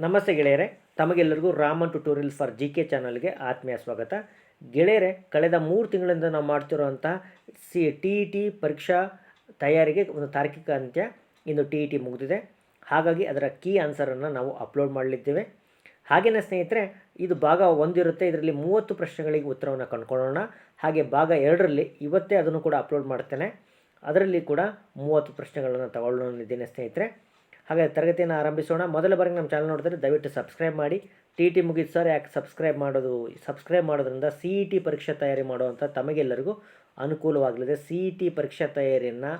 ನಮಸ್ತೆ ಗೆಳೆಯರೆ, ತಮಗೆಲ್ಲರಿಗೂ Raman tutorial for G K ಚಾನಲ್ಗೆ ಆತ್ಮೀಯ ಸ್ವಾಗತ. ಗೆಳೆಯರೆ, ಕಳೆದ ಮೂರು ತಿಂಗಳಿಂದ ನಾವು ಮಾಡ್ತಿರುವಂಥ ಸಿ ಟಿ ಇ ಟಿ ಪರೀಕ್ಷಾ ತಯಾರಿಗೆ ಒಂದು ತಾರ್ಕಿಕ ಅಂತ್ಯ ಇಂದು ಟಿ ಇ ಟಿ ಮುಗಿದಿದೆ. ಹಾಗಾಗಿ ಅದರ ಕೀ ಆನ್ಸರನ್ನು ನಾವು ಅಪ್ಲೋಡ್ ಮಾಡಲಿದ್ದೇವೆ. ಹಾಗೆಯೇ ಸ್ನೇಹಿತರೆ, ಇದು ಭಾಗ ಒಂದಿರುತ್ತೆ, ಇದರಲ್ಲಿ ಮೂವತ್ತು ಪ್ರಶ್ನೆಗಳಿಗೆ ಉತ್ತರವನ್ನು ಕಂಡುಕೊಳ್ಳೋಣ. ಹಾಗೆ ಭಾಗ ಎರಡರಲ್ಲಿ ಇವತ್ತೇ ಅದನ್ನು ಕೂಡ ಅಪ್ಲೋಡ್ ಮಾಡ್ತೇನೆ. ಅದರಲ್ಲಿ ಕೂಡ ಮೂವತ್ತು ಪ್ರಶ್ನೆಗಳನ್ನು ತಗೊಳ್ಳೋನಿದ್ದೇನೆ ಸ್ನೇಹಿತರೆ. ಹಾಗೆ ತರಗತಿಯನ್ನು ಆರಂಭಿಸೋಣ. ಮೊದಲ ಬಾರಿಗೆ ನಮ್ಮ ಚಾನಲ್ ನೋಡಿದ್ರೆ ದಯವಿಟ್ಟು ಸಬ್ಸ್ಕ್ರೈಬ್ ಮಾಡಿ. ಟಿ ಟಿ ಮುಗಿದು ಸರ್ ಯಾಕೆ ಸಬ್ಸ್ಕ್ರೈಬ್ ಮಾಡೋದು? ಸಬ್ಸ್ಕ್ರೈಬ್ ಮಾಡೋದ್ರಿಂದ ಸಿ ಇ ಟಿ ಪರೀಕ್ಷೆ ತಯಾರಿ ಮಾಡುವಂಥ ತಮಗೆಲ್ಲರಿಗೂ ಅನುಕೂಲವಾಗಲಿದೆ. ಸಿ ಇ ಟಿ ಪರೀಕ್ಷಾ ತಯಾರಿಯನ್ನು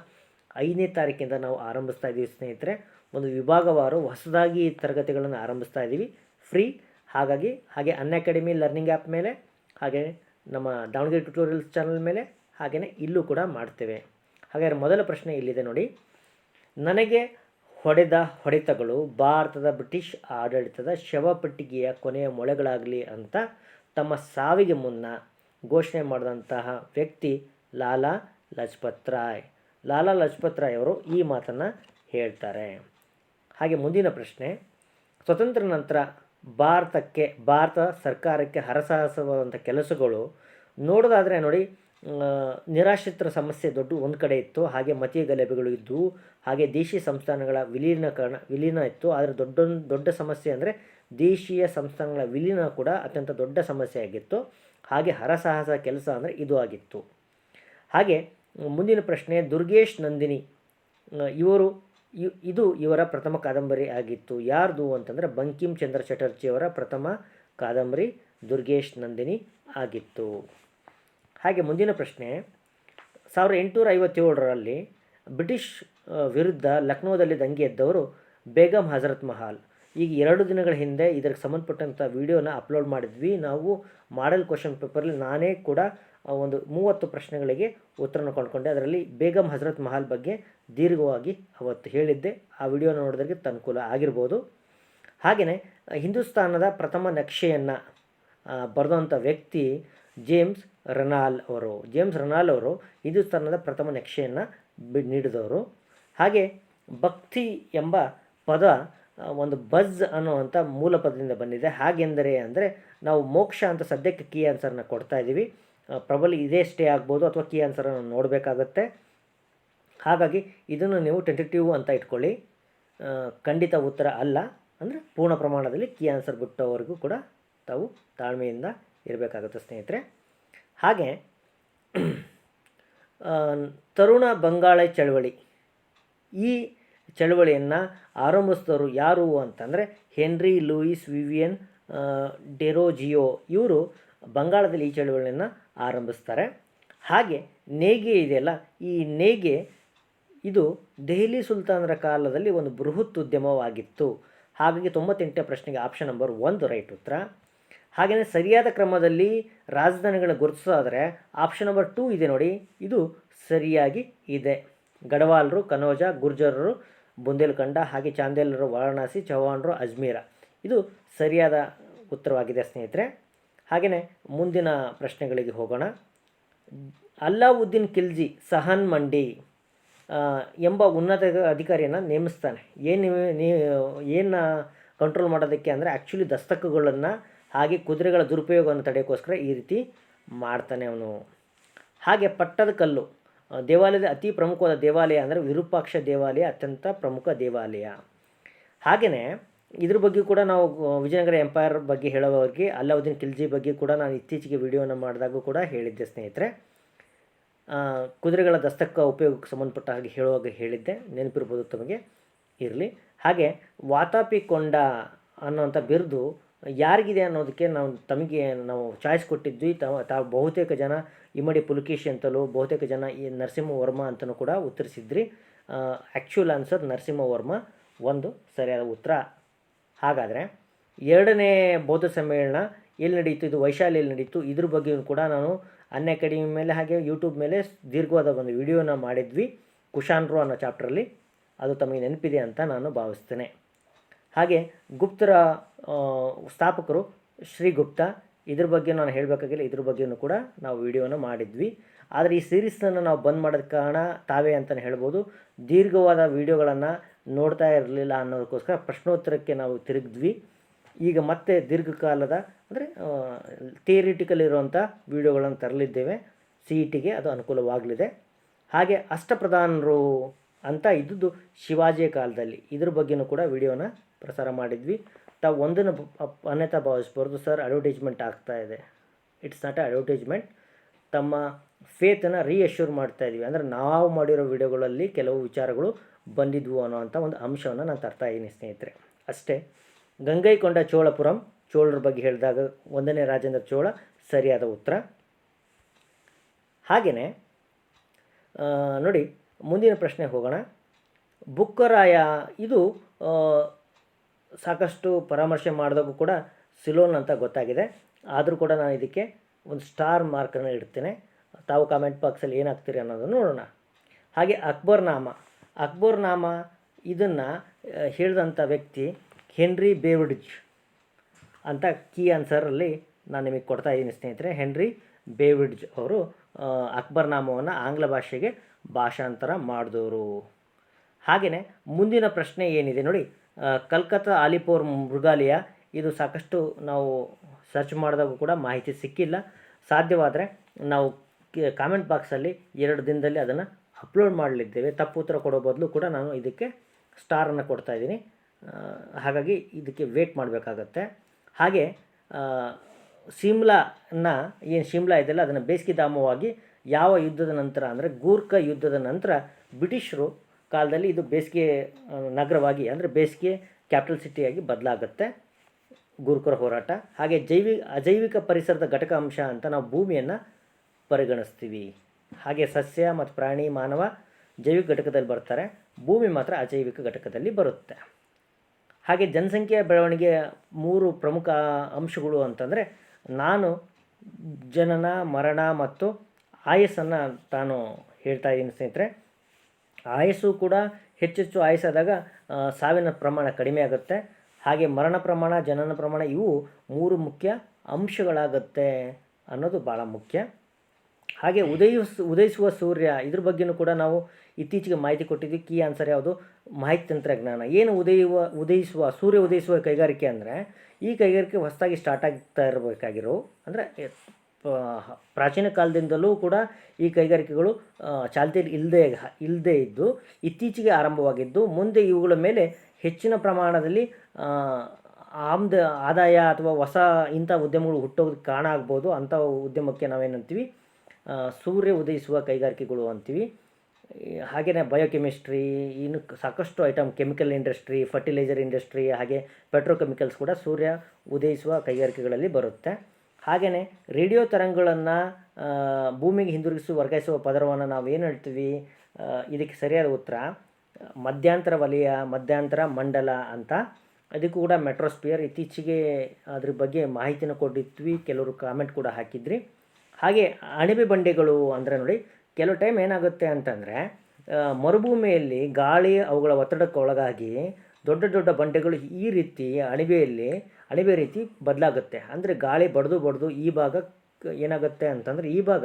ಐದನೇ ತಾರೀಕಿಂದ ನಾವು ಆರಂಭಿಸ್ತಾ ಇದ್ದೀವಿ ಸ್ನೇಹಿತರೆ. ಒಂದು ವಿಭಾಗವಾರು ಹೊಸದಾಗಿ ತರಗತಿಗಳನ್ನು ಆರಂಭಿಸ್ತಾ ಇದ್ದೀವಿ ಫ್ರೀ ಹಾಗಾಗಿ, ಹಾಗೆ ಅನ್ ಅಕಾಡೆಮಿ ಲರ್ನಿಂಗ್ ಆ್ಯಪ್ ಮೇಲೆ, ಹಾಗೆ ನಮ್ಮ ದಾವಣಗೆರೆ ಟ್ಯುಟೋರಿಯಲ್ಸ್ ಚಾನಲ್ ಮೇಲೆ ಹಾಗೆಯೇ ಇಲ್ಲೂ ಕೂಡ ಮಾಡ್ತೇವೆ. ಹಾಗಾದರೆ ಮೊದಲ ಪ್ರಶ್ನೆ ಇಲ್ಲಿದೆ ನೋಡಿ. ನನಗೆ ಹೊಡೆದ ಹೊಡೆತಗಳು ಭಾರತದ ಬ್ರಿಟಿಷ್ ಆಡಳಿತದ ಶವಪೆಟ್ಟಿಗೆಯ ಕೊನೆಯ ಮೊಳೆಗಳಾಗಲಿ ಅಂತ ತಮ್ಮ ಸಾವಿಗೆ ಮುನ್ನ ಘೋಷಣೆ ಮಾಡಿದಂತಹ ವ್ಯಕ್ತಿ ಲಾಲಾ ಲಜಪತ್ ರಾಯ್. ಲಾಲಾ ಲಜಪತ್ ರಾಯ್ ಅವರು ಈ ಮಾತನ್ನು ಹೇಳ್ತಾರೆ. ಹಾಗೆ ಮುಂದಿನ ಪ್ರಶ್ನೆ, ಸ್ವತಂತ್ರ ನಂತರ ಭಾರತಕ್ಕೆ, ಭಾರತ ಸರ್ಕಾರಕ್ಕೆ ಹರಸಾಹಸವಾದಂಥ ಕೆಲಸಗಳು ನೋಡೋದಾದರೆ ನೋಡಿ ನಿರಾಶ್ರಿತರ ಸಮಸ್ಯೆ ದೊಡ್ಡ ಒಂದು ಕಡೆ ಇತ್ತು, ಹಾಗೆ ಮತೀಯ ಗಲಭೆಗಳು ಇದ್ದವು ಹಾಗೆ ದೇಶೀಯ ಸಂಸ್ಥಾನಗಳ ವಿಲೀನಕರಣ, ವಿಲೀನ ಇತ್ತು. ಆದರೆ ದೊಡ್ಡ ದೊಡ್ಡ ಸಮಸ್ಯೆ ಅಂದರೆ ದೇಶೀಯ ಸಂಸ್ಥಾನಗಳ ವಿಲೀನ ಕೂಡ ಅತ್ಯಂತ ದೊಡ್ಡ ಸಮಸ್ಯೆ ಆಗಿತ್ತು. ಹಾಗೆ ಹರಸಾಹಸ ಕೆಲಸ ಅಂದರೆ ಇದು ಆಗಿತ್ತು. ಹಾಗೆ, ಮುಂದಿನ ಪ್ರಶ್ನೆ, ದುರ್ಗೇಶ್ ನಂದಿನಿ ಇವರು ಇದು ಇವರ ಪ್ರಥಮ ಕಾದಂಬರಿ ಆಗಿತ್ತು. ಯಾರ್ದು ಅಂತಂದರೆ ಬಂಕಿಮ್ ಚಂದ್ರ ಚಟರ್ಜಿಯವರ ಪ್ರಥಮ ಕಾದಂಬರಿ ದುರ್ಗೇಶ್ ನಂದಿನಿ ಆಗಿತ್ತು. ಹಾಗೆ ಮುಂದಿನ ಪ್ರಶ್ನೆ, ಸಾವಿರದ ಎಂಟುನೂರ ಐವತ್ತೇಳರಲ್ಲಿ ಬ್ರಿಟಿಷ್ ವಿರುದ್ಧ ಲಕ್ನೋದಲ್ಲಿ ದಂಗೆ ಎದ್ದವರು ಬೇಗಂ ಹಜರತ್ ಮಹಲ್. ಈಗ ಎರಡು ದಿನಗಳ ಹಿಂದೆ ಇದಕ್ಕೆ ಸಂಬಂಧಪಟ್ಟಂಥ ವಿಡಿಯೋನ ಅಪ್ಲೋಡ್ ಮಾಡಿದ್ವಿ. ನಾವು ಮಾಡೆಲ್ ಕ್ವಶನ್ ಪೇಪರಲ್ಲಿ ನಾನೇ ಕೂಡ ಒಂದು ಮೂವತ್ತು ಪ್ರಶ್ನೆಗಳಿಗೆ ಉತ್ತರನ ಕಂಡುಕೊಂಡೆ. ಅದರಲ್ಲಿ ಬೇಗಂ ಹಜರತ್ ಮಹಲ್ ಬಗ್ಗೆ ದೀರ್ಘವಾಗಿ ಅವತ್ತು ಹೇಳಿದ್ದೆ. ಆ ವಿಡಿಯೋನ ನೋಡೋದಕ್ಕೆ ಅನುಕೂಲ ಆಗಿರ್ಬೋದು. ಹಾಗೆಯೇ ಹಿಂದೂಸ್ತಾನದ ಪ್ರಥಮ ನಕ್ಷೆಯನ್ನು ಬರೆದಂಥ ವ್ಯಕ್ತಿ ಜೇಮ್ಸ್ ರನಾಲ್ ಅವರು. ಜೇಮ್ಸ್ ರನಾಲ್ ಅವರು ಹಿಂದೂಸ್ತಾನದ ಪ್ರಥಮ ನಕ್ಷೆಯನ್ನು ಬಿ ನೀಡಿದವರು. ಹಾಗೆ ಭಕ್ತಿ ಎಂಬ ಪದ ಒಂದು ಬಜ್ ಅನ್ನುವಂಥ ಮೂಲ ಪದದಿಂದ ಬಂದಿದೆ. ಹಾಗೆಂದರೆ ಅಂದರೆ ನಾವು ಮೋಕ್ಷ ಅಂತ ಸದ್ಯಕ್ಕೆ ಕೀ ಆನ್ಸರ್ನ ಕೊಡ್ತಾ ಇದ್ದೀವಿ. ಪ್ರಬಲಿ ಪ್ರಬಲ ಇದೇ ಸ್ಟೇ ಆಗ್ಬೋದು ಅಥವಾ ಕೀ ಆನ್ಸರನ್ನು ನೋಡಬೇಕಾಗತ್ತೆ. ಹಾಗಾಗಿ ಇದನ್ನು ನೀವು ಟೆಂಟೇಟಿವ್ ಅಂತ ಇಟ್ಕೊಳ್ಳಿ. ಖಂಡಿತ ಉತ್ತರ ಅಲ್ಲ. ಅಂದರೆ ಪೂರ್ಣ ಪ್ರಮಾಣದಲ್ಲಿ ಕೀ ಆನ್ಸರ್ ಬಿಟ್ಟವರೆಗೂ ಕೂಡ ತಾವು ತಾಳ್ಮೆಯಿಂದ ಇರಬೇಕಾಗುತ್ತೆ ಸ್ನೇಹಿತರೆ. ಹಾಗೆ ತರುಣ ಬಂಗಾಳ ಚಳವಳಿ. ಈ ಚಳವಳಿಯನ್ನು ಆರಂಭಿಸಿದವರು ಯಾರು ಅಂತಂದರೆ ಹೆನ್ರಿ, ಲೂಯಿಸ್, ವಿವಿಯನ್ ಡೆರೋಜಿಯೋ ಇವರು ಬಂಗಾಳದಲ್ಲಿ ಈ ಚಳವಳಿಯನ್ನು ಆರಂಭಿಸ್ತಾರೆ. ಹಾಗೆ ನೇಗೆ ಇದೆಯಲ್ಲ, ಈ ನೇಗೆ ಇದು ದೆಹಲಿ ಸುಲ್ತಾನರ ಕಾಲದಲ್ಲಿ ಒಂದು ಬೃಹತ್ ಉದ್ಯಮವಾಗಿತ್ತು. ಹಾಗಾಗಿ ತೊಂಬತ್ತೆಂಟನೇ ಪ್ರಶ್ನೆಗೆ ಆಪ್ಷನ್ ನಂಬರ್ ಒಂದು ರೈಟ್ ಉತ್ತರ. ಹಾಗೆಯೇ ಸರಿಯಾದ ಕ್ರಮದಲ್ಲಿ ರಾಜಧಾನಿಗಳನ್ನ ಗುರುತಿಸೋದಾದರೆ ಆಪ್ಷನ್ ನಂಬರ್ ಟೂ ಇದೆ ನೋಡಿ. ಇದು ಸರಿಯಾಗಿ ಇದೆ. ಗಡವಾಲರು, ಕನೋಜ, ಗುರ್ಜರರು, ಬುಂದೇಲ್ಖಂಡ, ಹಾಗೆ ಚಾಂದೇಲರು, ವಾರಣಾಸಿ ಚೌಹಾಣರು ಅಜ್ಮೀರ. ಇದು ಸರಿಯಾದ ಉತ್ತರವಾಗಿದೆ ಸ್ನೇಹಿತರೆ. ಹಾಗೆಯೇ ಮುಂದಿನ ಪ್ರಶ್ನೆಗಳಿಗೆ ಹೋಗೋಣ. ಅಲ್ಲಾವುದ್ದೀನ್ ಖಿಲ್ಜಿ, ಸಹನ್ ಮಂಡಿ ಎಂಬ ಉನ್ನತ ಅಧಿಕಾರಿಯನ್ನು ನೇಮಿಸ್ತಾನೆ. ಏನು ಏನು ಕಂಟ್ರೋಲ್ ಮಾಡೋದಕ್ಕೆ ಅಂದರೆ ಆ್ಯಕ್ಚುಲಿ ದಸ್ತಕಗಳನ್ನು ಹಾಗೆ ಕುದುರೆಗಳ ದುರುಪಯೋಗವನ್ನು ತಡೆಯೋಕ್ಕೋಸ್ಕರ ಈ ರೀತಿ ಮಾಡ್ತಾನೆ ಅವನು. ಹಾಗೆ ಪಟ್ಟದ ಕಲ್ಲು ದೇವಾಲಯದ ಅತಿ ಪ್ರಮುಖವಾದ ದೇವಾಲಯ ಅಂದರೆ ವಿರೂಪಾಕ್ಷ ದೇವಾಲಯ, ಅತ್ಯಂತ ಪ್ರಮುಖ ದೇವಾಲಯ. ಹಾಗೆಯೇ ಇದ್ರ ಬಗ್ಗೆ ಕೂಡ ನಾವು ವಿಜಯನಗರ ಎಂಪೈರ್ ಬಗ್ಗೆ ಹೇಳೋವರಿಗೆ, ಅಲ್ಲಾವುದ್ದೀನ್ ಖಿಲ್ಜಿ ಬಗ್ಗೆ ಕೂಡ ನಾನು ಇತ್ತೀಚೆಗೆ ವಿಡಿಯೋನ ಮಾಡಿದಾಗೂ ಕೂಡ ಹೇಳಿದ್ದೆ ಸ್ನೇಹಿತರೆ. ಕುದುರೆಗಳ ದಸ್ತಕ ಉಪಯೋಗಕ್ಕೆ ಸಂಬಂಧಪಟ್ಟ ಹಾಗೆ ಹೇಳುವಾಗ ಹೇಳಿದ್ದೆ, ನೆನಪಿರ್ಬೋದು ತಮಗೆ, ಇರಲಿ. ಹಾಗೆ ವಾತಾಪಿ ಕೊಂಡ ಅನ್ನೋಂಥ ಬಿರುದು ಯಾರಿಗಿದೆ ಅನ್ನೋದಕ್ಕೆ ನಾವು ತಮಗೆ ನಾವು ಚಾಯ್ಸ್ ಕೊಟ್ಟಿದ್ವಿ. ತಾವು ಬಹುತೇಕ ಜನ ಇಮ್ಮಡಿ ಪುಲಕೇಶಿ ಅಂತಲೂ, ಬಹುತೇಕ ಜನ ಈ ನರಸಿಂಹ ವರ್ಮ ಅಂತಲೂ ಕೂಡ ಉತ್ತರಿಸಿದ್ರಿ. ಆ್ಯಕ್ಚುಲ್ ಆನ್ಸರ್ ನರಸಿಂಹ ವರ್ಮ ಒಂದು ಸರಿಯಾದ ಉತ್ತರ. ಹಾಗಾದರೆ ಎರಡನೇ ಬೌದ್ಧ ಸಮ್ಮೇಳನ ಎಲ್ಲಿ ನಡೀತು? ಇದು ವೈಶಾಲಿಯಲ್ಲಿ ನಡೀತು. ಇದ್ರ ಬಗ್ಗೆಯೂ ಕೂಡ ನಾನು ಅನ್ಯ ಅಕಾಡೆಮಿ ಮೇಲೆ ಹಾಗೆ ಯೂಟ್ಯೂಬ್ ಮೇಲೆ ದೀರ್ಘವಾದ ಒಂದು ವಿಡಿಯೋನ ಮಾಡಿದ್ವಿ. ಕುಶಾನ್ರು ಅನ್ನೋ ಚಾಪ್ಟ್ರಲ್ಲಿ ಅದು ತಮಗೆ ನೆನಪಿದೆ ಅಂತ ನಾನು ಭಾವಿಸ್ತೇನೆ. ಹಾಗೆ ಗುಪ್ತರ ಸ್ಥಾಪಕರು ಶ್ರೀಗುಪ್ತ ಇದ್ರ ಬಗ್ಗೆ ನಾನು ಹೇಳಬೇಕಾಗಿಲ್ಲ, ಇದ್ರ ಬಗ್ಗೆಯೂ ಕೂಡ ನಾವು ವಿಡಿಯೋನ ಮಾಡಿದ್ವಿ. ಆದರೆ ಈ ಸೀರೀಸನ್ನು ನಾವು ಬಂದ್ ಮಾಡೋದಕ್ಕೆ ಕಾರಣ ತಾವೇ ಅಂತಲೇ ಹೇಳ್ಬೋದು. ದೀರ್ಘವಾದ ವಿಡಿಯೋಗಳನ್ನು ನೋಡ್ತಾ ಇರಲಿಲ್ಲ ಅನ್ನೋದಕ್ಕೋಸ್ಕರ ಪ್ರಶ್ನೋತ್ತರಕ್ಕೆ ನಾವು ತಿರುಗಿದ್ವಿ. ಈಗ ಮತ್ತೆ ದೀರ್ಘಕಾಲದ, ಅಂದರೆ ಥಿಯರಿಟಿಕಲ್ ಇರುವಂಥ ವಿಡಿಯೋಗಳನ್ನು ತರಲಿದ್ದೇವೆ. ಸಿ ಇ ಟಿಗೆ ಅದು ಅನುಕೂಲವಾಗಲಿದೆ. ಹಾಗೆ ಅಷ್ಟಪ್ರಧಾನರು ಅಂತ ಇದ್ದದ್ದು ಶಿವಾಜಿಯ ಕಾಲದಲ್ಲಿ. ಇದ್ರ ಬಗ್ಗೆನೂ ಕೂಡ ವಿಡಿಯೋನ ಪ್ರಸಾರ ಮಾಡಿದ್ವಿ. ತಾವು ಒಂದನ್ನು ಅನ್ಯತಾ ಭಾವಿಸ್ಬಾರ್ದು ಸರ್. ಅಡ್ವರ್ಟೈಸ್ಮೆಂಟ್ ಆಗ್ತಾ ಇದೆ. ಇಟ್ಸ್ ನಾಟ್ ಅ ಅಡ್ವರ್ಟೈಸ್ಮೆಂಟ್ ತಮ್ಮ ಫೇತನ್ನು ರೀಅಶ್ಯೂರ್ ಮಾಡ್ತಾ ಇದ್ವಿ. ಅಂದರೆ ನಾವು ಮಾಡಿರೋ ವಿಡಿಯೋಗಳಲ್ಲಿ ಕೆಲವು ವಿಚಾರಗಳು ಬಂದಿದ್ವು ಅನ್ನೋವಂಥ ಒಂದು ಅಂಶವನ್ನು ನಾನು ತರ್ತಾ ಇದ್ದೀನಿ ಸ್ನೇಹಿತರೆ. ಅಷ್ಟೇ. ಗಂಗೈಕೊಂಡ ಚೋಳಪುರಂ, ಚೋಳರ ಬಗ್ಗೆ ಹೇಳಿದಾಗ ಒಂದನೇ ರಾಜೇಂದ್ರ ಚೋಳ ಸರಿಯಾದ ಉತ್ತರ. ಹಾಗೆಯೇ ನೋಡಿ, ಮುಂದಿನ ಪ್ರಶ್ನೆ ಹೋಗೋಣ. ಬುಕ್ಕರಾಯ, ಇದು ಸಾಕಷ್ಟು ಪರಾಮರ್ಶೆ ಮಾಡಿದಾಗೂ ಕೂಡ ಸಿಲೋನ್ ಅಂತ ಗೊತ್ತಾಗಿದೆ. ಆದರೂ ಕೂಡ ನಾನು ಇದಕ್ಕೆ ಒಂದು ಸ್ಟಾರ್ ಮಾರ್ಕನ್ನು ಇಡ್ತೇನೆ. ತಾವು ಕಾಮೆಂಟ್ ಬಾಕ್ಸಲ್ಲಿ ಏನಾಗ್ತೀರಿ ಅನ್ನೋದನ್ನು ನೋಡೋಣ. ಹಾಗೆ ಅಕ್ಬರ್ ನಾಮ. ಅಕ್ಬರ್ ನಾಮ ಇದನ್ನು ಹೇಳಿದಂಥ ವ್ಯಕ್ತಿ ಹೆನ್ರಿ ಬೇವಿಡ್ಜ್ ಅಂತ ಕೀ ಆನ್ಸರಲ್ಲಿ ನಾನು ನಿಮಗೆ ಕೊಡ್ತಾ ಇದ್ದೀನಿ ಸ್ನೇಹಿತರೆ. ಹೆನ್ರಿ ಬೇವಿಡ್ಜ್ ಅವರು ಅಕ್ಬರ್ ನಾಮವನ್ನು ಆಂಗ್ಲ ಭಾಷೆಗೆ ಭಾಷಾಂತರ ಮಾಡಿದವರು. ಹಾಗೆಯೇ ಮುಂದಿನ ಪ್ರಶ್ನೆ ಏನಿದೆ ನೋಡಿ. ಕಲ್ಕತ್ತಾ ಆಲಿಪೋರ್ ಮೃಗಾಲಯ, ಇದು ಸಾಕಷ್ಟು ನಾವು ಸರ್ಚ್ ಮಾಡಿದಾಗೂ ಕೂಡ ಮಾಹಿತಿ ಸಿಕ್ಕಿಲ್ಲ. ಸಾಧ್ಯವಾದರೆ ನಾವು ಕಾಮೆಂಟ್ ಬಾಕ್ಸಲ್ಲಿ ಎರಡು ದಿನದಲ್ಲಿ ಅದನ್ನು ಅಪ್ಲೋಡ್ ಮಾಡಲಿದ್ದೇವೆ. ತಪ್ಪು ಉತ್ತರ ಕೊಡೋ ಬದಲು ಕೂಡ ನಾನು ಇದಕ್ಕೆ ಸ್ಟಾರನ್ನು ಕೊಡ್ತಾ ಇದ್ದೀನಿ. ಹಾಗಾಗಿ ಇದಕ್ಕೆ ವೇಟ್ ಮಾಡಬೇಕಾಗತ್ತೆ. ಹಾಗೆ ಶಿಮ್ಲಾನ ಏನು ಶಿಮ್ಲಾ ಇದೆಯಲ್ಲ, ಅದನ್ನು ಬೇಸಿಗೆ ಧಾಮವಾಗಿ ಯಾವ ಯುದ್ಧದ ನಂತರ ಅಂದರೆ ಗೂರ್ಖ ಯುದ್ಧದ ನಂತರ ಬ್ರಿಟಿಷರು ಕಾಲದಲ್ಲಿ ಇದು ಬೇಸಿಗೆ ನಗರವಾಗಿ ಅಂದರೆ ಬೇಸಿಗೆ ಕ್ಯಾಪಿಟಲ್ ಸಿಟಿಯಾಗಿ ಬದಲಾಗುತ್ತೆ. ಗುರುಕರ ಹೋರಾಟ. ಹಾಗೆ ಜೈವಿ, ಅಜೈವಿಕ ಪರಿಸರದ ಘಟಕ ಅಂಶ ಅಂತ ನಾವು ಭೂಮಿಯನ್ನು ಪರಿಗಣಿಸ್ತೀವಿ. ಹಾಗೆ ಸಸ್ಯ ಮತ್ತು ಪ್ರಾಣಿ, ಮಾನವ ಜೈವಿಕ ಘಟಕದಲ್ಲಿ ಬರ್ತಾರೆ. ಭೂಮಿ ಮಾತ್ರ ಅಜೈವಿಕ ಘಟಕದಲ್ಲಿ ಬರುತ್ತೆ. ಹಾಗೆ ಜನಸಂಖ್ಯೆಯ ಬೆಳವಣಿಗೆಯ ಮೂರು ಪ್ರಮುಖ ಅಂಶಗಳು ಅಂತಂದರೆ ನಾನು ಜನನ, ಮರಣ ಮತ್ತು ಆಯಸ್ಸನ್ನು ತಾನು ಹೇಳ್ತಾ ಇದ್ದೀನಿ ಸ್ನೇಹಿತರೆ. ಆಯಸ್ಸು ಕೂಡ ಹೆಚ್ಚೆಚ್ಚು ಆಯಸ್ಸಾದಾಗ ಸಾವಿನ ಪ್ರಮಾಣ ಕಡಿಮೆ ಆಗುತ್ತೆ. ಹಾಗೆ ಮರಣ ಪ್ರಮಾಣ, ಜನನ ಪ್ರಮಾಣ ಇವು ಮೂರು ಮುಖ್ಯ ಅಂಶಗಳಾಗತ್ತೆ ಅನ್ನೋದು ಭಾಳ ಮುಖ್ಯ. ಹಾಗೆ ಉದಯಿಸ್, ಉದಯಿಸುವ ಸೂರ್ಯ, ಇದ್ರ ಬಗ್ಗೆನೂ ಕೂಡ ನಾವು ಇತ್ತೀಚೆಗೆ ಮಾಹಿತಿ ಕೊಟ್ಟಿದ್ವಿ ಕೀ ಆನ್ಸರ್ ಯಾವುದು? ಮಾಹಿತಿ ತಂತ್ರಜ್ಞಾನ. ಏನು ಉದಯುವ, ಉದಯಿಸುವ, ಸೂರ್ಯ ಉದಯಿಸುವ ಕೈಗಾರಿಕೆ ಅಂದರೆ, ಈ ಕೈಗಾರಿಕೆ ಹೊಸದಾಗಿ ಸ್ಟಾರ್ಟ್ ಆಗ್ತಾ ಇರಬೇಕಾಗಿರೋ, ಅಂದರೆ ಪ್ರಾಚೀನ ಕಾಲದಿಂದಲೂ ಕೂಡ ಈ ಕೈಗಾರಿಕೆಗಳು ಚಾಲ್ತಿಯಲ್ಲಿ ಇಲ್ಲದೆ ಇಲ್ಲದೇ ಇದ್ದು ಇತ್ತೀಚೆಗೆ ಆರಂಭವಾಗಿದ್ದು, ಮುಂದೆ ಇವುಗಳ ಮೇಲೆ ಹೆಚ್ಚಿನ ಪ್ರಮಾಣದಲ್ಲಿ ಆಮ್ದ, ಆದಾಯ ಅಥವಾ ಹೊಸ ಇಂಥ ಉದ್ಯಮಗಳು ಹುಟ್ಟೋದಕ್ಕೆ ಕಾರಣ ಆಗ್ಬೋದು. ಅಂಥ ಉದ್ಯಮಕ್ಕೆ ನಾವೇನಂತೀವಿ? ಸೂರ್ಯ ಉದಯಿಸುವ ಕೈಗಾರಿಕೆಗಳು ಅಂತೀವಿ. ಹಾಗೆಯೇ ಬಯೋಕೆಮಿಸ್ಟ್ರಿ ಇನ್ನು ಸಾಕಷ್ಟು item chemical industry fertiliser industry ಹಾಗೆ ಪೆಟ್ರೋಕೆಮಿಕಲ್ಸ್ ಕೂಡ ಸೂರ್ಯ ಉದಯಿಸುವ ಕೈಗಾರಿಕೆಗಳಲ್ಲಿ ಬರುತ್ತೆ. ಹಾಗೆಯೇ ರೇಡಿಯೋ ತರಂಗಗಳನ್ನು ಭೂಮಿಗೆ ಹಿಂದಿರುಗಿಸಿ ವರ್ಗಾಯಿಸುವ ಪದರವನ್ನು ನಾವು ಏನು ಹೇಳ್ತೀವಿ? ಇದಕ್ಕೆ ಸರಿಯಾದ ಉತ್ತರ, ಮಧ್ಯಾಂತರ ವಲಯ, ಮಧ್ಯಾಂತರ ಮಂಡಲ ಅಂತ. ಅದಕ್ಕೂ ಕೂಡ ಮೆಟ್ರೋಸ್ಪಿಯರ್ ಇತ್ತೀಚೆಗೆ ಅದ್ರ ಬಗ್ಗೆ ಮಾಹಿತಿನ ಕೊಟ್ಟಿದ್ವಿ. ಕೆಲವರು ಕಾಮೆಂಟ್ ಕೂಡ ಹಾಕಿದ್ರಿ. ಹಾಗೆ ಅಣಬೆ ಬಂಡೆಗಳು ಅಂದರೆ ನೋಡಿ, ಕೆಲವು ಟೈಮ್ ಏನಾಗುತ್ತೆ ಅಂತಂದರೆ ಮರುಭೂಮಿಯಲ್ಲಿ ಗಾಳಿ ಅವುಗಳ ಒತ್ತಡಕ್ಕೆ ಒಳಗಾಗಿ ದೊಡ್ಡ ದೊಡ್ಡ ಬಂಡೆಗಳು ಈ ರೀತಿ ಅಣಬೆಯಲ್ಲಿ ಅಣಬೆ ರೀತಿ ಬದಲಾಗುತ್ತೆ. ಅಂದರೆ ಗಾಳಿ ಬಡಿದು ಬಡ್ದು ಈ ಭಾಗ ಏನಾಗುತ್ತೆ ಅಂತಂದರೆ ಈ ಭಾಗ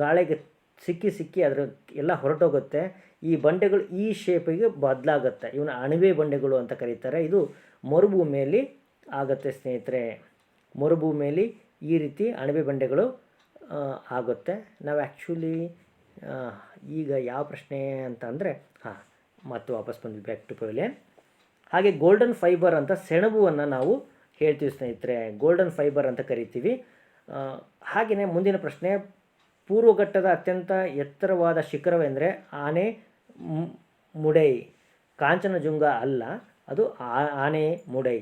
ಗಾಳಿಗೆ ಸಿಕ್ಕಿ ಸಿಕ್ಕಿ ಅದರ ಎಲ್ಲ ಹೊರಟೋಗುತ್ತೆ. ಈ ಬಂಡೆಗಳು ಈ ಶೇಪಿಗೆ ಬದಲಾಗುತ್ತೆ. ಇವನ್ನ ಅಣಬೆ ಬಂಡೆಗಳು ಅಂತ ಕರೀತಾರೆ. ಇದು ಮರುಭೂಮಿಯಲ್ಲಿ ಆಗುತ್ತೆ ಸ್ನೇಹಿತರೆ. ಮರುಭೂಮಿಯಲ್ಲಿ ಈ ರೀತಿ ಅಣಬೆ ಬಂಡೆಗಳು ಆಗುತ್ತೆ. ನಾವು ಆ್ಯಕ್ಚುಲಿ ಈಗ ಯಾವ ಪ್ರಶ್ನೆ ಅಂತ ಅಂದರೆ ಹಾಂ, ಮತ್ತು ವಾಪಸ್ ಬಂದ್ವಿ. ಬ್ಯಾಕ್ ಟು ಪವಿಲಿಯನ್ ಹಾಗೆ ಗೋಲ್ಡನ್ ಫೈಬರ್ ಅಂತ ಸೆಣಬುವನ್ನು ನಾವು ಹೇಳ್ತೀವಿ ಸ್ನೇಹಿತರೆ ಗೋಲ್ಡನ್ ಫೈಬರ್ ಅಂತ ಕರಿತೀವಿ. ಹಾಗೆಯೇ ಮುಂದಿನ ಪ್ರಶ್ನೆ, ಪೂರ್ವಘಟ್ಟದ ಅತ್ಯಂತ ಎತ್ತರವಾದ ಶಿಖರವೆಂದರೆ ಆನೆ ಮುಡೈ. ಕಾಂಚನಜುಂಗ ಅಲ್ಲ, ಅದು ಆನೆ ಮುಡೈ.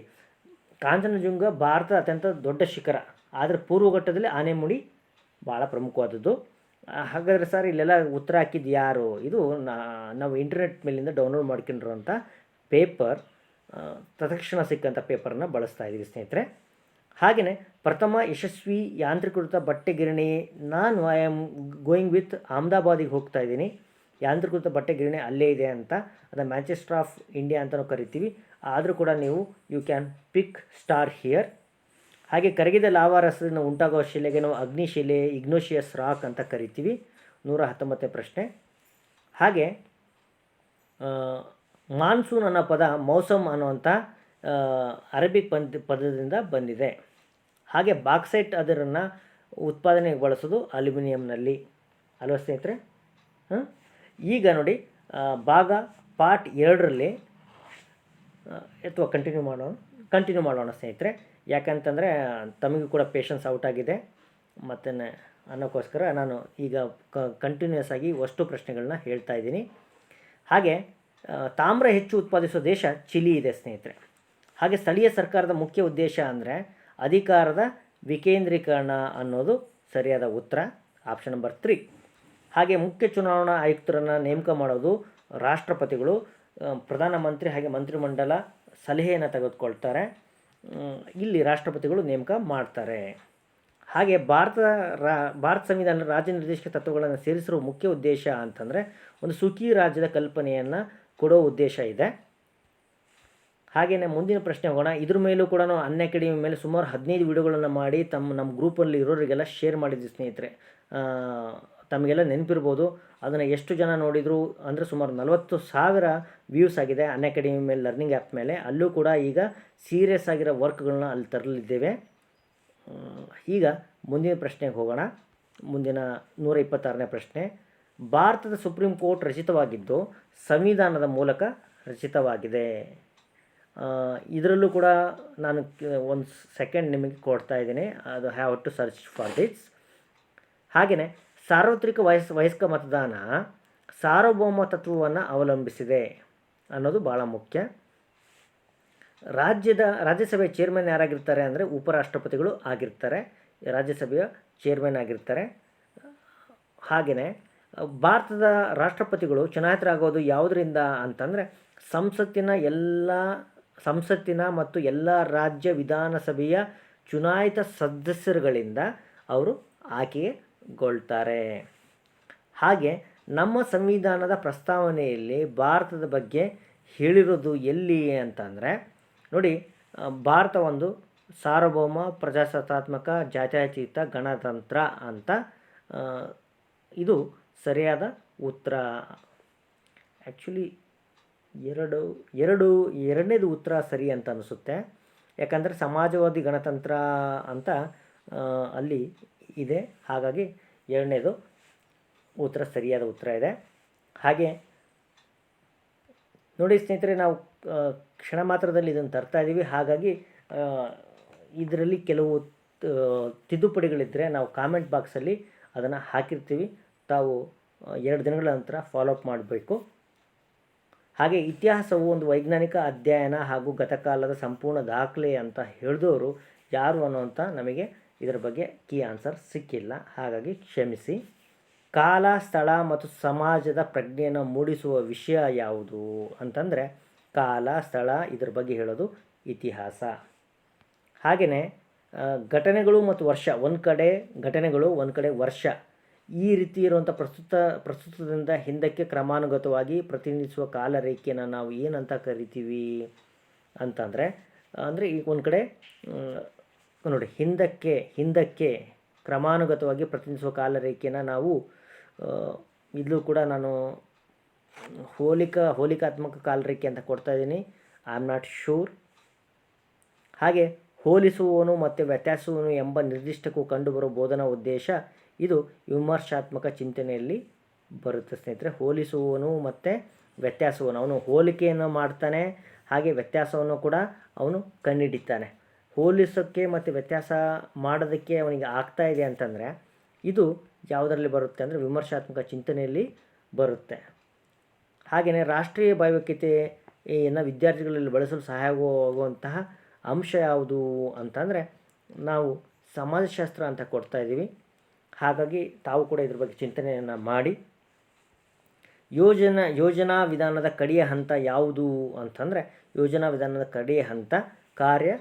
ಕಾಂಚನಜುಂಗ ಭಾರತದ ಅತ್ಯಂತ ದೊಡ್ಡ ಶಿಖರ, ಆದರೆ ಪೂರ್ವಘಟ್ಟದಲ್ಲಿ ಆನೆಮುಡಿ ಭಾಳ ಪ್ರಮುಖವಾದದ್ದು. ಹಾಗಾದರೆ ಸರ್, ಇಲ್ಲೆಲ್ಲ ಉತ್ತರ ಹಾಕಿದ್ದು ಯಾರು? ಇದು ನಾವು ಇಂಟರ್ನೆಟ್ ಮೇಲಿಂದ ಡೌನ್ಲೋಡ್ ಮಾಡ್ಕೊಂಡಿರೋಂಥ ಪೇಪರ್ ತತ್ಕ್ಷಣ ಸಿಕ್ಕಂಥ ಪೇಪರನ್ನು ಬಳಸ್ತಾ ಇದ್ದೀವಿ ಸ್ನೇಹಿತರೆ. ಹಾಗೆಯೇ ಪ್ರಥಮ ಯಶಸ್ವಿ ಯಾಂತ್ರೀಕೃತ ಬಟ್ಟೆ ಗಿರಣಿ ನಾನು ಐ ಆಮ್ ಗೋಯಿಂಗ್ ವಿತ್ ಅಹಮದಾಬಾದಿಗೆ ಹೋಗ್ತಾ ಇದ್ದೀನಿ. ಯಾಂತ್ರೀಕೃತ ಬಟ್ಟೆ ಗಿರಣಿ ಅಲ್ಲೇ ಇದೆ ಅಂತ ಅದನ್ನು ಮ್ಯಾಂಚೆಸ್ಟರ್ ಆಫ್ ಇಂಡಿಯಾ ಅಂತಲೂ ಕರಿತೀವಿ. ಆದರೂ ಕೂಡ ನೀವು you can pick star here ಹಾಗೆ ಕರಗಿದ ಲಾವಾರಸದಿಂದ ಉಂಟಾಗುವ ಶಿಲೆಗೆ ನಾವು ಅಗ್ನಿಶಿಲೆ ಇಗ್ನೋಷಿಯಸ್ ರಾಕ್ ಅಂತ ಕರಿತೀವಿ. ನೂರ ಹತ್ತೊಂಬತ್ತನೇ ಪ್ರಶ್ನೆ. ಹಾಗೆ ಮಾನ್ಸೂನ್ ಅನ್ನೋ ಪದ ಮೌಸಮ್ ಅನ್ನುವಂಥ ಅರಬಿಕ್ ಪಂದ್, ಪದದಿಂದ ಬಂದಿದೆ. ಹಾಗೆ ಬಾಕ್ಸೈಟ್ ಅದರನ್ನು ಉತ್ಪಾದನೆಗೆ ಬಳಸೋದು ಅಲ್ಯೂಮಿನಿಯಂನಲ್ಲಿ. ಅಲ್ವ ಸ್ನೇಹಿತರೆ? ಈಗ ನೋಡಿ ಭಾಗ ಪಾರ್ಟ್ ಎರಡರಲ್ಲಿ ಅಥವಾ ಕಂಟಿನ್ಯೂ ಮಾಡೋಣ ಕಂಟಿನ್ಯೂ ಮಾಡೋಣ ಸ್ನೇಹಿತರೆ. ಯಾಕಂತಂದರೆ, ತಮಗೂ ಕೂಡ ಪೇಷನ್ಸ್ ಔಟ್ ಆಗಿದೆ. ಮತ್ತು ಅನ್ನೋಕ್ಕೋಸ್ಕರ ನಾನು ಈಗ ಕಂಟಿನ್ಯೂಸ್ ಆಗಿ ಅಷ್ಟು ಪ್ರಶ್ನೆಗಳನ್ನ ಹೇಳ್ತಾ ಇದ್ದೀನಿ. ಹಾಗೆ ತಾಮ್ರ ಹೆಚ್ಚು ಉತ್ಪಾದಿಸೋ ದೇಶ ಚಿಲಿ ಇದೆ, ಸ್ನೇಹಿತರೆ. ಹಾಗೆ ಸ್ಥಳೀಯ ಸರ್ಕಾರದ ಮುಖ್ಯ ಉದ್ದೇಶ ಅಂದರೆ ಅಧಿಕಾರದ ವಿಕೇಂದ್ರೀಕರಣ ಅನ್ನೋದು ಸರಿಯಾದ ಉತ್ತರ. ಆಪ್ಷನ್ ನಂಬರ್ ತ್ರೀ ಹಾಗೆ ಮುಖ್ಯ ಚುನಾವಣಾ ಆಯುಕ್ತರನ್ನು ನೇಮಕ ಮಾಡೋದು ರಾಷ್ಟ್ರಪತಿಗಳು ಪ್ರಧಾನಮಂತ್ರಿ ಹಾಗೆ ಮಂತ್ರಿಮಂಡಲ ಸಲಹೆಯನ್ನು ತೆಗೆದುಕೊಳ್ತಾರೆ. ಇಲ್ಲಿ ರಾಷ್ಟ್ರಪತಿಗಳು ನೇಮಕ ಮಾಡ್ತಾರೆ. ಹಾಗೆ ಭಾರತ ರಾ, ಭಾರತ ಸಂವಿಧಾನ ರಾಜ್ಯ ನಿರ್ದೇಶಕ ತತ್ವಗಳನ್ನು ಸೇರಿಸಿರುವ ಮುಖ್ಯ ಉದ್ದೇಶ ಅಂತಂದರೆ ಒಂದು ಸುಖಿ ರಾಜ್ಯದ ಕಲ್ಪನೆಯನ್ನು ಕೊಡೋ ಉದ್ದೇಶ ಇದೆ. ಹಾಗೆಯೇ ಮುಂದಿನ ಪ್ರಶ್ನೆ ಹೋಗೋಣ. ಇದ್ರ ಮೇಲೂ ಕೂಡ ನಾವು ಅಕಾಡೆಮಿ ಮೇಲೆ ಸುಮಾರು ಹದಿನೈದು ವಿಡಿಯೋಗಳನ್ನು ಮಾಡಿ ತಮ್ಮ ನಮ್ಮ ಗ್ರೂಪಲ್ಲಿ ಇರೋರಿಗೆಲ್ಲ ಶೇರ್ ಮಾಡಿದ್ವಿ ಸ್ನೇಹಿತರೆ. ತಮಗೆಲ್ಲ ನೆನಪಿರ್ಬೋದು. ಅದನ್ನು ಎಷ್ಟು ಜನ ನೋಡಿದರು ಅಂದರೆ ಸುಮಾರು ನಲವತ್ತು ಸಾವಿರ ವ್ಯೂಸ್ ಆಗಿದೆ ಅನ್ ಅಕಾಡೆಮಿ ಮೇಲೆ ಲರ್ನಿಂಗ್ ಆ್ಯಪ್ ಮೇಲೆ. ಅಲ್ಲೂ ಕೂಡ ಈಗ ಸೀರಿಯಸ್ ಆಗಿರೋ ವರ್ಕ್ಗಳನ್ನ ಅಲ್ಲಿ ತರಲಿದ್ದೇವೆ. ಈಗ ಮುಂದಿನ ಪ್ರಶ್ನೆಗೆ ಹೋಗೋಣ. ಮುಂದಿನ ನೂರ ಇಪ್ಪತ್ತಾರನೇ ಪ್ರಶ್ನೆ. ಭಾರತದ ಸುಪ್ರೀಂ ಕೋರ್ಟ್ ರಚಿತವಾಗಿದ್ದು, ಸಂವಿಧಾನದ ಮೂಲಕ ರಚಿತವಾಗಿದೆ. ಇದರಲ್ಲೂ ಕೂಡ ನಾನು ಒಂದು ಸೆಕೆಂಡ್ ನಿಮಗೆ ಕೊಡ್ತಾ ಇದ್ದೀನಿ. ಅದು have to search for this ಹಾಗೆಯೇ ಸಾರ್ವತ್ರಿಕ ವಯಸ್, ವಯಸ್ಕ ಮತದಾನ ಸಾರ್ವಭೌಮ ತತ್ವವನ್ನು ಅವಲಂಬಿಸಿದೆ ಅನ್ನೋದು ಭಾಳ ಮುಖ್ಯ. ರಾಜ್ಯದ, ರಾಜ್ಯಸಭೆಯ ಚೇರ್ಮನ್ ಯಾರಾಗಿರ್ತಾರೆ ಅಂದರೆ ಉಪರಾಷ್ಟ್ರಪತಿಗಳು ಆಗಿರ್ತಾರೆ. ರಾಜ್ಯಸಭೆಯ ಚೇರ್ಮನ್ ಆಗಿರ್ತಾರೆ. ಹಾಗೆಯೇ ಭಾರತದ ರಾಷ್ಟ್ರಪತಿಗಳು ಚುನಾಯಿತರಾಗೋದು ಯಾವುದರಿಂದ ಅಂತಂದರೆ ಸಂಸತ್ತಿನ ಎಲ್ಲ, ಸಂಸತ್ತಿನ ಮತ್ತು ಎಲ್ಲ ರಾಜ್ಯ ವಿಧಾನಸಭೆಯ ಚುನಾಯಿತ ಸದಸ್ಯರುಗಳಿಂದ ಅವರು ಆಯ್ಕೆಗೊಳ್ತಾರೆ. ಹಾಗೆ ನಮ್ಮ ಸಂವಿಧಾನದ ಪ್ರಸ್ತಾವನೆಯಲ್ಲಿ ಭಾರತದ ಬಗ್ಗೆ ಹೇಳಿರೋದು ಎಲ್ಲಿ ಅಂತಂದರೆ, ನೋಡಿ ಭಾರತ ಒಂದು ಸಾರ್ವಭೌಮ, ಪ್ರಜಾಸತ್ತಾತ್ಮಕ, ಜಾತ್ಯತೀತ ಗಣತಂತ್ರ ಅಂತ ಇದು ಸರಿಯಾದ ಉತ್ತರ. ಆ್ಯಕ್ಚುಲಿ ಎರಡು ಎರಡು, ಎರಡನೇದು ಉತ್ತರ ಸರಿ ಅಂತ ಅನಿಸುತ್ತೆ. ಯಾಕಂದರೆ ಸಮಾಜವಾದಿ ಗಣತಂತ್ರ ಅಂತ ಅಲ್ಲಿ ಇದೆ. ಹಾಗಾಗಿ ಎರಡನೇದು ಉತ್ತರ, ಸರಿಯಾದ ಉತ್ತರ ಇದೆ. ಹಾಗೆ, ನೋಡಿ ಸ್ನೇಹಿತರೆ, ನಾವು ಕ್ಷಣ ಮಾತ್ರದಲ್ಲಿ ಇದನ್ನು ತರ್ತಾ ಇದ್ದೀವಿ ಹಾಗಾಗಿ ಇದರಲ್ಲಿ ಕೆಲವು ತಿದ್ದುಪಡಿಗಳಿದ್ದರೆ ನಾವು ಕಾಮೆಂಟ್ ಬಾಕ್ಸಲ್ಲಿ ಅದನ್ನು ಹಾಕಿರ್ತೀವಿ. ತಾವು ಎರಡು ದಿನಗಳ ನಂತರ ಫಾಲೋಅಪ್ ಮಾಡಬೇಕು. ಹಾಗೆ ಇತಿಹಾಸವು ಒಂದು ವೈಜ್ಞಾನಿಕ ಅಧ್ಯಯನ ಹಾಗೂ ಗತಕಾಲದ ಸಂಪೂರ್ಣ ದಾಖಲೆ ಅಂತ ಹೇಳಿದವರು ಯಾರು ಅನ್ನೋಂಥ ನಮಗೆ ಇದರ ಬಗ್ಗೆ ಕೀ ಆನ್ಸರ್ ಸಿಕ್ಕಿಲ್ಲ. ಹಾಗಾಗಿ ಕ್ಷಮಿಸಿ. ಕಾಲ, ಸ್ಥಳ ಮತ್ತು ಸಮಾಜದ ಪ್ರಜ್ಞೆಯನ್ನು ಮೂಡಿಸುವ ವಿಷಯ ಯಾವುದು ಅಂತಂದರೆ ಕಾಲ, ಸ್ಥಳ ಇದರ ಬಗ್ಗೆ ಹೇಳೋದು ಇತಿಹಾಸ. ಹಾಗೆಯೇ ಘಟನೆಗಳು ಮತ್ತು ವರ್ಷ, ಒಂದು ಕಡೆ ಘಟನೆಗಳು, ಒಂದು ಕಡೆ ವರ್ಷ. ಈ ರೀತಿ ಇರುವಂಥ ಪ್ರಸ್ತುತ ಪ್ರಸ್ತುತದಿಂದ ಹಿಂದಕ್ಕೆ ಕ್ರಮಾನುಗತವಾಗಿ ಪ್ರತಿನಿಧಿಸುವ ಕಾಲರೇಖೆಯನ್ನು ನಾವು ಏನಂತ ಕರಿತೀವಿ ಅಂತಂದರೆ ಅಂದರೆ ಈಗ ಒಂದು ಕಡೆ ನೋಡಿ ಹಿಂದಕ್ಕೆ ಹಿಂದಕ್ಕೆ ಕ್ರಮಾನುಗತವಾಗಿ ಪ್ರತಿನಿಧಿಸುವ ಕಾಲರೇಖೆಯನ್ನು ನಾವು ಆ, ಇಲ್ಲೂ ಕೂಡ ನಾನು ಹೋಲಿಕ ಹೋಲಿಕಾತ್ಮಕ ಕಾಲರೇಖೆ ಅಂತ ಕೊಡ್ತಾ ಇದ್ದೀನಿ. ಐ ಆಮ್ ನಾಟ್ ಶೂರ್ ಹಾಗೆ ಹೋಲಿಸುವವನು ಮತ್ತು ವ್ಯತ್ಯಾಸವನು ಎಂಬ ನಿರ್ದಿಷ್ಟಕ್ಕೂ ಕಂಡುಬರುವ ಬೋಧನಾ ಉದ್ದೇಶ ಇದು ವಿಮರ್ಶಾತ್ಮಕ ಚಿಂತನೆಯಲ್ಲಿ ಬರುತ್ತೆ ಸ್ನೇಹಿತರೆ. ಹೋಲಿಸುವವನು ಮತ್ತು ವ್ಯತ್ಯಾಸವನು. ಅವನು ಹೋಲಿಕೆಯನ್ನು ಮಾಡ್ತಾನೆ, ಹಾಗೆ ವ್ಯತ್ಯಾಸವನ್ನು ಕೂಡ ಅವನು ಕಣ್ಣಿಡಿತಾನೆ. ಹೋಲಿಸೋಕ್ಕೆ ಮತ್ತು ವ್ಯತ್ಯಾಸ ಮಾಡೋದಕ್ಕೆ ಅವನಿಗೆ ಆಗ್ತಾ ಇದೆ ಅಂತಂದರೆ, ಇದು ಯಾವುದರಲ್ಲಿ ಬರುತ್ತೆ ಅಂದರೆ ವಿಮರ್ಶಾತ್ಮಕ ಚಿಂತನೆಯಲ್ಲಿ ಬರುತ್ತೆ. ಹಾಗೆಯೇ ರಾಷ್ಟ್ರೀಯ ಭಾವೈಕ್ಯತೆಯನ್ನು ವಿದ್ಯಾರ್ಥಿಗಳಲ್ಲಿ ಬಳಸಲು ಸಹಾಯವಾಗುವಂತಹ ಅಂಶ ಯಾವುದು ಅಂತಂದರೆ, ನಾವು ಸಮಾಜಶಾಸ್ತ್ರ ಅಂತ ಕೊಡ್ತಾ ಇದ್ದೀವಿ. ಹಾಗಾಗಿ ತಾವು ಕೂಡ ಇದ್ರ ಬಗ್ಗೆ ಚಿಂತನೆಯನ್ನು ಮಾಡಿ. ಯೋಜನಾ ಯೋಜನಾ ವಿಧಾನದ ಕಡೆಯ ಹಂತ ಯಾವುದು ಅಂತಂದರೆ, ಯೋಜನಾ ವಿಧಾನದ ಕಡೆಯ ಹಂತ ಕಾರ್ಯ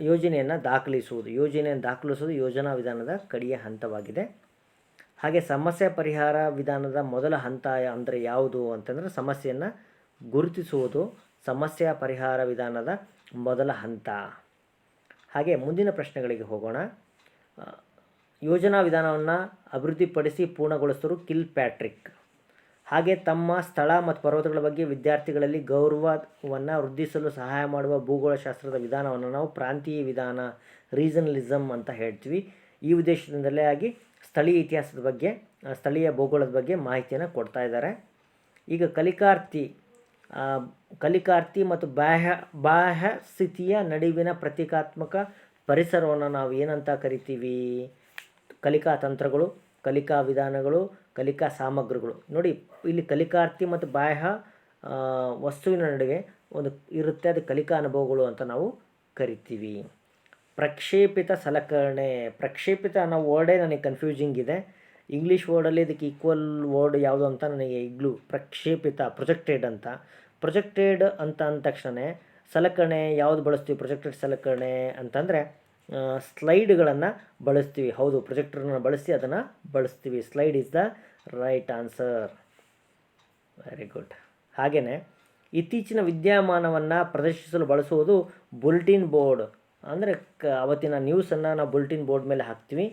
ಯೋಜನೆಯನ್ನು ದಾಖಲಿಸುವುದು. ಯೋಜನೆಯನ್ನು ದಾಖಲಿಸುವುದು ಯೋಜನಾ ವಿಧಾನದ ಕಡೆಯ ಹಂತವಾಗಿದೆ. ಹಾಗೆ ಸಮಸ್ಯೆ ಪರಿಹಾರ ವಿಧಾನದ ಮೊದಲ ಹಂತ ಅಂದರೆ ಯಾವುದು ಅಂತಂದರೆ, ಸಮಸ್ಯೆಯನ್ನು ಗುರುತಿಸುವುದು ಸಮಸ್ಯೆ ಪರಿಹಾರ ವಿಧಾನದ ಮೊದಲ ಹಂತ. ಹಾಗೆ ಮುಂದಿನ ಪ್ರಶ್ನೆಗಳಿಗೆ ಹೋಗೋಣ. ಯೋಜನಾ ವಿಧಾನವನ್ನು ಅಭಿವೃದ್ಧಿಪಡಿಸಿ ಪೂರ್ಣಗೊಳಿಸಿದರು ಕಿಲ್ ಪ್ಯಾಟ್ರಿಕ್. ಹಾಗೆ ತಮ್ಮ ಸ್ಥಳ ಮತ್ತು ಪರ್ವತಗಳ ಬಗ್ಗೆ ವಿದ್ಯಾರ್ಥಿಗಳಲ್ಲಿ ಗೌರವವನ್ನು ವೃದ್ಧಿಸಲು ಸಹಾಯ ಮಾಡುವ ಭೂಗೋಳಶಾಸ್ತ್ರದ ವಿಧಾನವನ್ನು ನಾವು ಪ್ರಾಂತೀಯ ವಿಧಾನ ರೀಸನಲಿಸಮ್ ಅಂತ ಹೇಳ್ತೀವಿ. ಈ ಉದ್ದೇಶದಿಂದಲೇ ಆಗಿ ಸ್ಥಳೀಯ ಇತಿಹಾಸದ ಬಗ್ಗೆ, ಸ್ಥಳೀಯ ಭೂಗೋಳದ ಬಗ್ಗೆ ಮಾಹಿತಿಯನ್ನು ಕೊಡ್ತಾ ಇದ್ದಾರೆ. ಈಗ ಕಲಿಕಾರ್ಥಿ ಕಲಿಕಾರ್ಥಿ ಮತ್ತು ಬಾಹ್ಯ ಬಾಹ್ಯ ಸ್ಥಿತಿಯ ನಡುವಿನ ಪ್ರತೀಕಾತ್ಮಕ ಪರಿಸರವನ್ನು ನಾವು ಏನಂತ ಕರಿತೀವಿ? ಕಲಿಕಾ ತಂತ್ರಗಳು, ಕಲಿಕಾ ವಿಧಾನಗಳು, ಕಲಿಕಾ ಸಾಮಗ್ರಿಗಳು. ನೋಡಿ, ಇಲ್ಲಿ ಕಲಿಕಾರ್ಥಿ ಮತ್ತು ಬಾಹ್ಯ ವಸ್ತುವಿನ ನಡುವೆ ಒಂದು ಇರುತ್ತೆ. ಅದು ಕಲಿಕಾ ಅನುಭವಗಳು ಅಂತ ನಾವು ಕರಿತೀವಿ. ಪ್ರಕ್ಷೇಪಿತ ಸಲಕರಣೆ. ಪ್ರಕ್ಷೇಪಿತ ಅನ್ನೋ ವರ್ಡೇ ನನಗೆ ಕನ್ಫ್ಯೂಸಿಂಗ್ ಇದೆ. ಇಂಗ್ಲೀಷ್ ವರ್ಡಲ್ಲಿ ಇದಕ್ಕೆ ಈಕ್ವಲ್ ವರ್ಡ್ ಯಾವುದು ಅಂತ ನನಗೆ ಈಗಲೂ ಪ್ರಕ್ಷೇಪಿತ ಪ್ರೊಜೆಕ್ಟೆಡ್ ಅಂತ. ಪ್ರೊಜೆಕ್ಟೆಡ್ ಅಂತ ಅಂದ ತಕ್ಷಣ ಸಲಕರಣೆ ಯಾವುದು ಬಳಸ್ತೀವಿ? ಪ್ರೊಜೆಕ್ಟೆಡ್ ಸಲಕರಣೆ ಅಂತಂದರೆ ಸ್ಲೈಡ್ಗಳನ್ನು ಬಳಸ್ತೀವಿ. ಹೌದು, ಪ್ರೊಜೆಕ್ಟರ್ನ ಬಳಸಿ ಅದನ್ನು ಬಳಸ್ತೀವಿ. Slide is the right answer. Very good. ಹಾಗೆಯೇ ಇತ್ತೀಚಿನ ವಿದ್ಯಮಾನವನ್ನು ಪ್ರದರ್ಶಿಸಲು ಬಳಸುವುದು ಬುಲ್ಟಿನ್ ಬೋರ್ಡ್. ಅಂದರೆ ಕ, ಅವತ್ತಿನ ನ್ಯೂಸನ್ನು ನಾವು ಬುಲ್ಟಿನ್ ಬೋರ್ಡ್ ಮೇಲೆ ಹಾಕ್ತೀವಿ.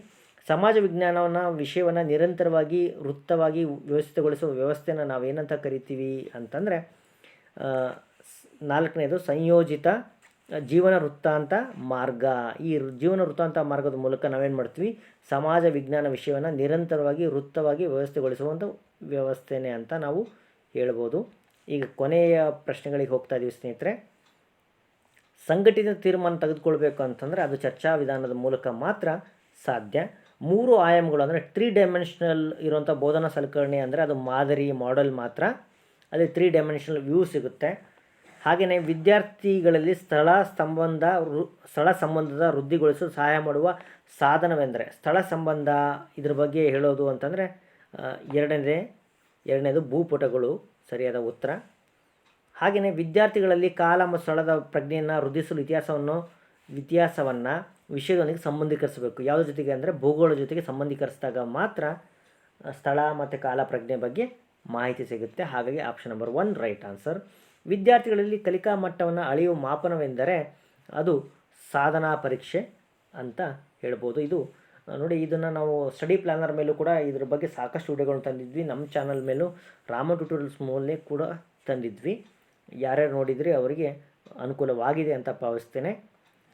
ಸಮಾಜ ವಿಜ್ಞಾನವನ್ನು, ವಿಷಯವನ್ನು ನಿರಂತರವಾಗಿ, ವೃತ್ತವಾಗಿ ವ್ಯವಸ್ಥೆಗೊಳಿಸುವ ವ್ಯವಸ್ಥೆನ ನಾವೇನಂತ ಕರಿತೀವಿ ಅಂತಂದರೆ ನಾಲ್ಕನೇದು ಸಂಯೋಜಿತ ಜೀವನ ವೃತ್ತಾಂತ ಮಾರ್ಗ. ಈ ಜೀವನ ವೃತ್ತಾಂತ ಮಾರ್ಗದ ಮೂಲಕ ನಾವೇನು ಮಾಡ್ತೀವಿ? ಸಮಾಜ ವಿಜ್ಞಾನ ವಿಷಯವನ್ನು ನಿರಂತರವಾಗಿ, ವೃತ್ತವಾಗಿ ವ್ಯವಸ್ಥೆಗೊಳಿಸುವಂಥ ವ್ಯವಸ್ಥೆನೇ ಅಂತ ನಾವು ಹೇಳ್ಬೋದು. ಈಗ ಕೊನೆಯ ಪ್ರಶ್ನೆಗಳಿಗೆ ಹೋಗ್ತಾ ಇದ್ದೀವಿ ಸ್ನೇಹಿತರೆ. ಸಂಘಟಿತ ತೀರ್ಮಾನ ತೆಗೆದುಕೊಳ್ಬೇಕು ಅಂತಂದರೆ ಅದು ಚರ್ಚಾ ವಿಧಾನದ ಮೂಲಕ ಮಾತ್ರ ಸಾಧ್ಯ. ಮೂರು ಆಯಾಮಗಳು ಅಂದರೆ ತ್ರೀ ಡೈಮೆನ್ಷನಲ್ ಇರುವಂಥ ಬೋಧನಾ ಸಲಕರಣೆ ಅಂದರೆ ಅದು ಮಾದರಿ ಮಾಡೆಲ್ ಮಾತ್ರ. ಅಲ್ಲಿ ತ್ರೀ ಡೈಮೆನ್ಷನಲ್ ವ್ಯೂ ಸಿಗುತ್ತೆ. ಹಾಗೆಯೇ ವಿದ್ಯಾರ್ಥಿಗಳಲ್ಲಿ ಸ್ಥಳ ಸಂಬಂಧ ವೃ ಸ್ಥಳ ಸಂಬಂಧದ ವೃದ್ಧಿಗೊಳಿಸಲು ಸಹಾಯ ಮಾಡುವ ಸಾಧನವೆಂದರೆ ಸ್ಥಳ ಸಂಬಂಧ ಇದ್ರ ಬಗ್ಗೆ ಹೇಳೋದು ಅಂತಂದರೆ ಎರಡನೇ, ಎರಡನೇದು ಭೂಪುಟಗಳು ಸರಿಯಾದ ಉತ್ತರ. ಹಾಗೆಯೇ ವಿದ್ಯಾರ್ಥಿಗಳಲ್ಲಿ ಕಾಲ ಮತ್ತು ಸ್ಥಳದ ಪ್ರಜ್ಞೆಯನ್ನು ವೃದ್ಧಿಸಲು ಇತಿಹಾಸವನ್ನು ಇತಿಹಾಸವನ್ನು ವಿಷಯದೊಂದಿಗೆ ಸಂಬಂಧೀಕರಿಸಬೇಕು. ಯಾವುದ್ರ ಜೊತೆಗೆ ಅಂದರೆ ಭೂಗೋಳ ಜೊತೆಗೆ ಸಂಬಂಧೀಕರಿಸಿದಾಗ ಮಾತ್ರ ಸ್ಥಳ ಮತ್ತು ಕಾಲ ಪ್ರಜ್ಞೆ ಬಗ್ಗೆ ಮಾಹಿತಿ ಸಿಗುತ್ತೆ. ಹಾಗಾಗಿ option number one right answer ವಿದ್ಯಾರ್ಥಿಗಳಲ್ಲಿ ಕಲಿಕಾ ಮಟ್ಟವನ್ನು ಅಳೆಯುವ ಮಾಪನವೆಂದರೆ ಅದು ಸಾಧನಾ ಪರೀಕ್ಷೆ ಅಂತ ಹೇಳ್ಬೋದು. ಇದು, ನೋಡಿ, ಇದನ್ನು ನಾವು ಸ್ಟಡಿ ಪ್ಲ್ಯಾನರ್ ಮೇಲೂ ಕೂಡ ಇದ್ರ ಬಗ್ಗೆ ಸಾಕಷ್ಟು ವಿಡಿಯೋಗಳನ್ನು ತಂದಿದ್ವಿ. ನಮ್ಮ ಚಾನಲ್ ಮೇಲೂ ರಾಮ ಟ್ಯೂಟೋರಿಯಲ್ಸ್ ಮೂಲೇ ಕೂಡ ತಂದಿದ್ವಿ. ಯಾರ್ಯಾರು ನೋಡಿದರೆ ಅವರಿಗೆ ಅನುಕೂಲವಾಗಿದೆ ಅಂತ ಭಾವಿಸ್ತೇನೆ.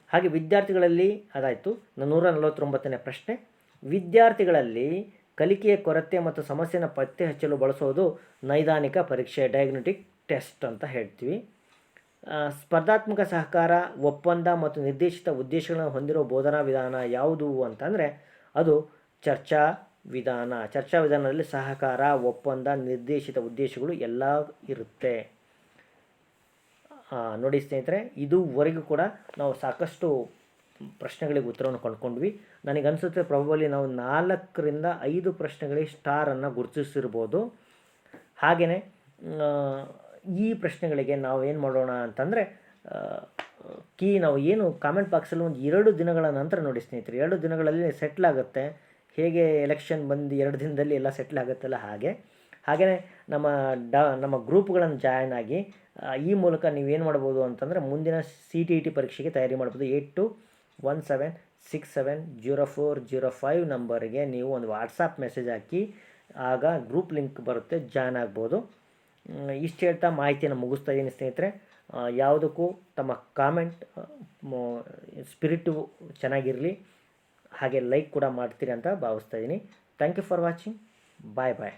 ಹಾಗೆ ವಿದ್ಯಾರ್ಥಿಗಳಲ್ಲಿ, ಅದಾಯಿತು ನೂರ ನಲವತ್ತೊಂಬತ್ತನೇ ಪ್ರಶ್ನೆ. ವಿದ್ಯಾರ್ಥಿಗಳಲ್ಲಿ ಕಲಿಕೆಯ ಕೊರತೆ ಮತ್ತು ಸಮಸ್ಯೆಯನ್ನು ಪತ್ತೆ ಹಚ್ಚಲು ಬಳಸೋದು ನೈದಾನಿಕ ಪರೀಕ್ಷೆ ಡಯಾಗ್ನೋಟಿಕ್ ಟೆಸ್ಟ್ ಅಂತ ಹೇಳ್ತೀವಿ. ಸ್ಪರ್ಧಾತ್ಮಕ ಸಹಕಾರ, ಒಪ್ಪಂದ ಮತ್ತು ನಿರ್ದೇಶಿತ ಉದ್ದೇಶಗಳನ್ನು ಹೊಂದಿರೋ ಬೋಧನಾ ವಿಧಾನ ಯಾವುದು ಅಂತಂದರೆ ಅದು ಚರ್ಚಾ ವಿಧಾನ. ಚರ್ಚಾ ವಿಧಾನದಲ್ಲಿ ಸಹಕಾರ, ಒಪ್ಪಂದ, ನಿರ್ದೇಶಿತ ಉದ್ದೇಶಗಳು ಎಲ್ಲ ಇರುತ್ತೆ. ನೋಡಿ ಸ್ನೇಹಿತರೆ, ಇದುವರೆಗೂ ಕೂಡ ನಾವು ಸಾಕಷ್ಟು ಪ್ರಶ್ನೆಗಳಿಗೆ ಉತ್ತರವನ್ನು ಕಂಡುಕೊಂಡ್ವಿ. ನನಗೆ ಅನಿಸುತ್ತೆ ಪ್ರಾಬಲಿ ನಾವು ನಾಲ್ಕರಿಂದ ಐದು ಪ್ರಶ್ನೆಗಳಿಗೆ ಸ್ಟಾರನ್ನು ಗುರುತಿಸಿರ್ಬೋದು. ಹಾಗೆಯೇ ಈ ಪ್ರಶ್ನೆಗಳಿಗೆ ನಾವು ಏನು ಮಾಡೋಣ ಅಂತಂದರೆ ಕೀ, ನಾವು ಏನು ಕಾಮೆಂಟ್ ಬಾಕ್ಸಲ್ಲಿ ಒಂದು ಎರಡು ದಿನಗಳ ನಂತರ ನೋಡಿ ಸ್ನೇಹಿತರೆ, ಎರಡು ದಿನಗಳಲ್ಲಿ ಸೆಟ್ಲ್ ಆಗುತ್ತೆ. ಹೇಗೆ ಎಲೆಕ್ಷನ್ ಬಂದು ಎರಡು ದಿನದಲ್ಲಿ ಎಲ್ಲ ಸೆಟ್ಲ್ ಆಗುತ್ತಲ್ಲ ಹಾಗೆ. ಹಾಗೆಯೇ ನಮ್ಮ ಡ, ನಮ್ಮ ಗ್ರೂಪ್ಗಳನ್ನು ಜಾಯ್ನ್ ಆಗಿ ಈ ಮೂಲಕ ನೀವೇನು ಮಾಡ್ಬೋದು ಅಂತಂದರೆ ಮುಂದಿನ ಸಿ ಟಿ ಇ ಟಿ ಪರೀಕ್ಷೆಗೆ ತಯಾರಿ ಮಾಡ್ಬೋದು. Eight two one seven six seven zero four zero five ನಂಬರ್ಗೆ ನೀವು ಒಂದು ವಾಟ್ಸಾಪ್ ಮೆಸೇಜ್ ಹಾಕಿ, ಆಗ ಗ್ರೂಪ್ ಲಿಂಕ್ ಬರುತ್ತೆ ಜಾಯ್ನ್ ಆಗ್ಬೋದು. ಇಷ್ಟು ಹೇಳ್ತಾ ಮಾಹಿತಿಯನ್ನು ಮುಗಿಸ್ತಾ ಇದ್ದೀನಿ ಸ್ನೇಹಿತರೆ. ಯಾವುದಕ್ಕೂ ತಮ್ಮ ಕಾಮೆಂಟ್ ಸ್ಪಿರಿಟು ಚೆನ್ನಾಗಿರಲಿ. ಹಾಗೆ ಲೈಕ್ ಕೂಡ ಮಾಡ್ತೀರಿ ಅಂತ ಭಾವಿಸ್ತಾ ಇದ್ದೀನಿ thank you for watching bye bye